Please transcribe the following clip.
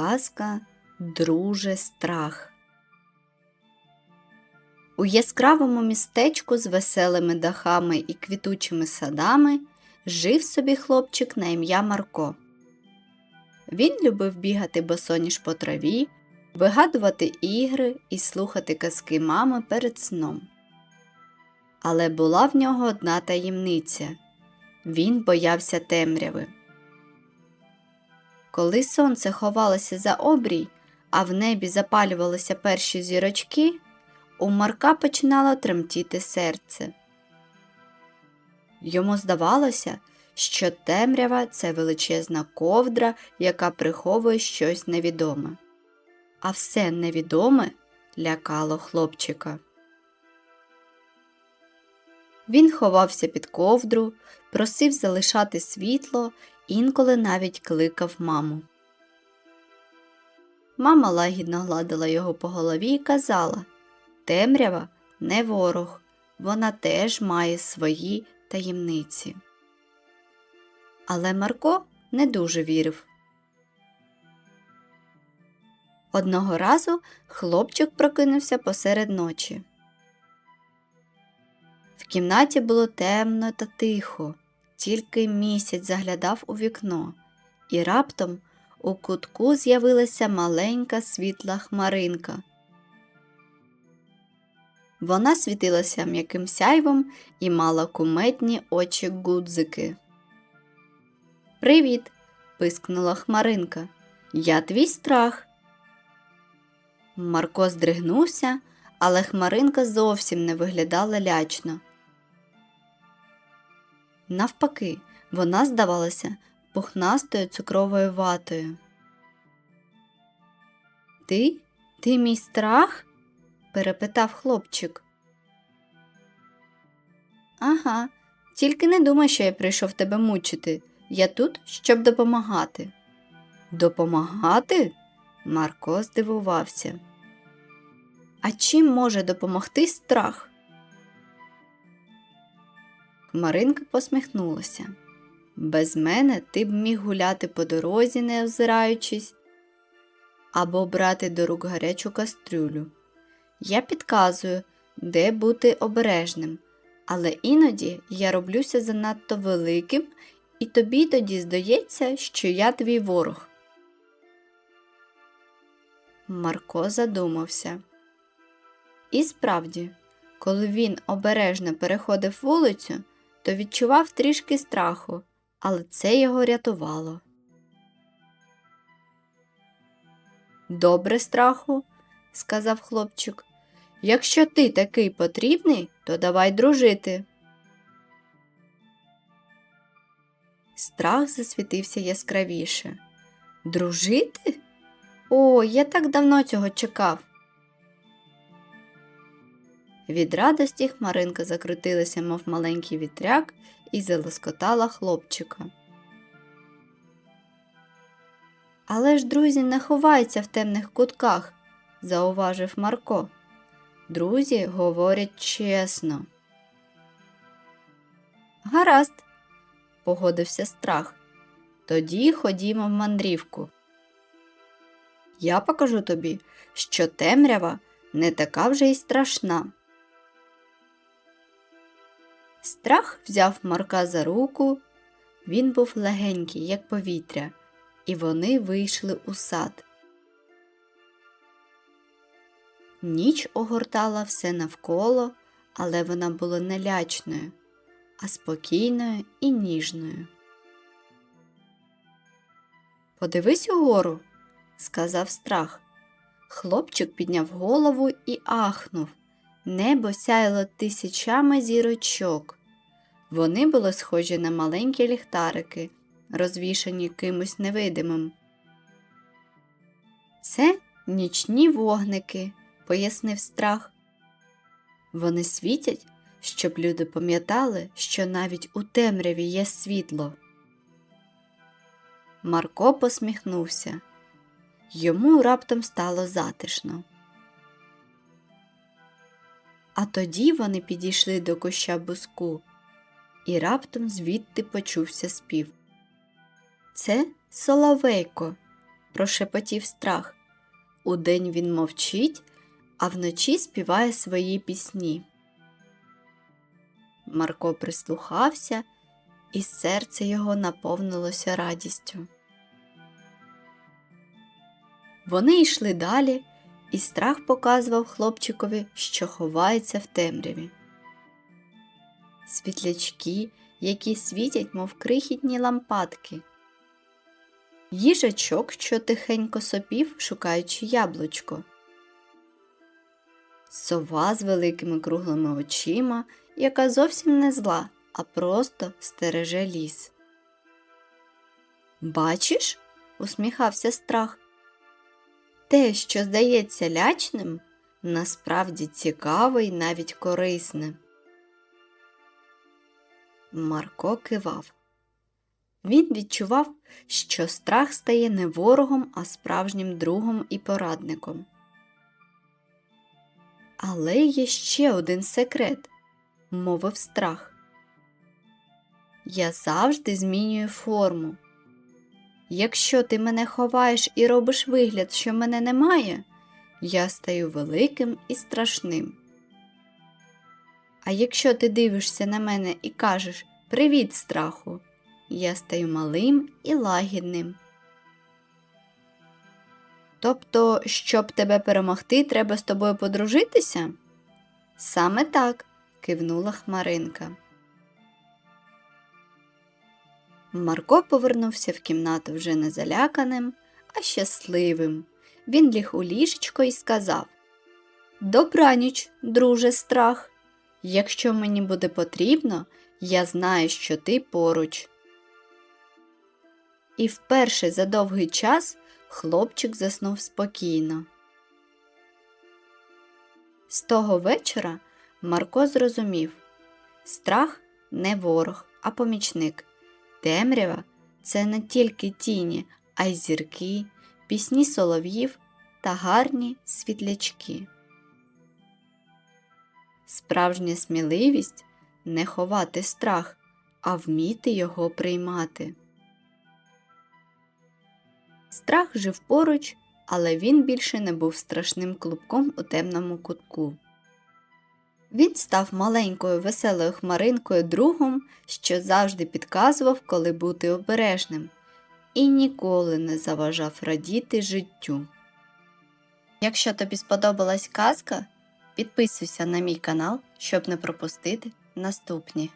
Казка Друже страх. У яскравому містечку з веселими дахами і квітучими садами жив собі хлопчик на ім'я Марко. Він любив бігати босоніж по траві, вигадувати ігри і слухати казки мами перед сном. Але була в нього одна таємниця він боявся темряви. Коли сонце ховалося за обрій, а в небі запалювалися перші зірочки, у Марка починало тремтіти серце. Йому здавалося, що темрява це величезна ковдра, яка приховує щось невідоме. А все невідоме лякало хлопчика. Він ховався під ковдру, просив залишати світло, інколи навіть кликав маму. Мама лагідно гладила його по голові і казала Темрява не ворог, вона теж має свої таємниці. Але Марко не дуже вірив. Одного разу хлопчик прокинувся посеред ночі. В кімнаті було темно та тихо, тільки місяць заглядав у вікно, і раптом у кутку з'явилася маленька світла хмаринка. Вона світилася м'яким сяйвом і мала куметні очі гудзики. Привіт. пискнула хмаринка. Я твій страх. Марко здригнувся, але хмаринка зовсім не виглядала лячно. Навпаки, вона здавалася пухнастою цукровою ватою. Ти? Ти мій страх? перепитав хлопчик. Ага, тільки не думай, що я прийшов тебе мучити. Я тут, щоб допомагати. Допомагати? Марко здивувався. А чим може допомогти страх? Маринка посміхнулася. Без мене ти б міг гуляти по дорозі, не озираючись, або брати до рук гарячу кастрюлю. Я підказую, де бути обережним, але іноді я роблюся занадто великим, і тобі тоді здається, що я твій ворог. Марко задумався. І справді, коли він обережно переходив вулицю, то відчував трішки страху, але це його рятувало. Добре, страху, сказав хлопчик. Якщо ти такий потрібний, то давай дружити. Страх засвітився яскравіше. Дружити? О, я так давно цього чекав. Від радості хмаринка закрутилася, мов маленький вітряк, і залоскотала хлопчика. Але ж друзі не ховаються в темних кутках, зауважив Марко. Друзі говорять чесно. Гаразд, погодився страх. Тоді ходімо в мандрівку. Я покажу тобі, що темрява не така вже й страшна. Страх взяв Марка за руку, він був легенький, як повітря, і вони вийшли у сад. Ніч огортала все навколо, але вона була не лячною, а спокійною і ніжною. Подивись угору, сказав страх. Хлопчик підняв голову і ахнув. Небо сяяло тисячами зірочок. Вони були схожі на маленькі ліхтарики, розвішані кимось невидимим. Це нічні вогники, пояснив страх. Вони світять, щоб люди пам'ятали, що навіть у темряві є світло. Марко посміхнувся. Йому раптом стало затишно. А тоді вони підійшли до куща буску, і раптом звідти почувся спів. Це соловейко, прошепотів страх. Удень він мовчить, а вночі співає свої пісні. Марко прислухався, і серце його наповнилося радістю. Вони йшли далі, і страх показував хлопчикові, що ховається в темряві. Світлячки, які світять, мов крихітні лампадки. Їжачок, що тихенько сопів, шукаючи яблучко. Сова з великими круглими очима, яка зовсім не зла, а просто стереже ліс. Бачиш? усміхався страх. Те, що здається лячним, насправді цікаве і навіть корисне. Марко кивав. Він відчував, що страх стає не ворогом, а справжнім другом і порадником. Але є ще один секрет, мовив страх. Я завжди змінюю форму. Якщо ти мене ховаєш і робиш вигляд, що мене немає, я стаю великим і страшним. А якщо ти дивишся на мене і кажеш Привіт, страху, я стаю малим і лагідним. Тобто, щоб тебе перемогти, треба з тобою подружитися? Саме так, кивнула Хмаринка. Марко повернувся в кімнату вже не заляканим, а щасливим. Він ліг у ліжечко і сказав Добраніч, друже страх. Якщо мені буде потрібно, я знаю, що ти поруч. І вперше за довгий час хлопчик заснув спокійно. З того вечора Марко зрозумів страх не ворог, а помічник. Темрява це не тільки тіні, а й зірки, пісні солов'їв та гарні світлячки. Справжня сміливість не ховати страх, а вміти його приймати. Страх жив поруч, але він більше не був страшним клубком у темному кутку. Він став маленькою веселою хмаринкою другом, що завжди підказував, коли бути обережним, і ніколи не заважав радіти життю. Якщо тобі сподобалась казка, підписуйся на мій канал, щоб не пропустити наступні.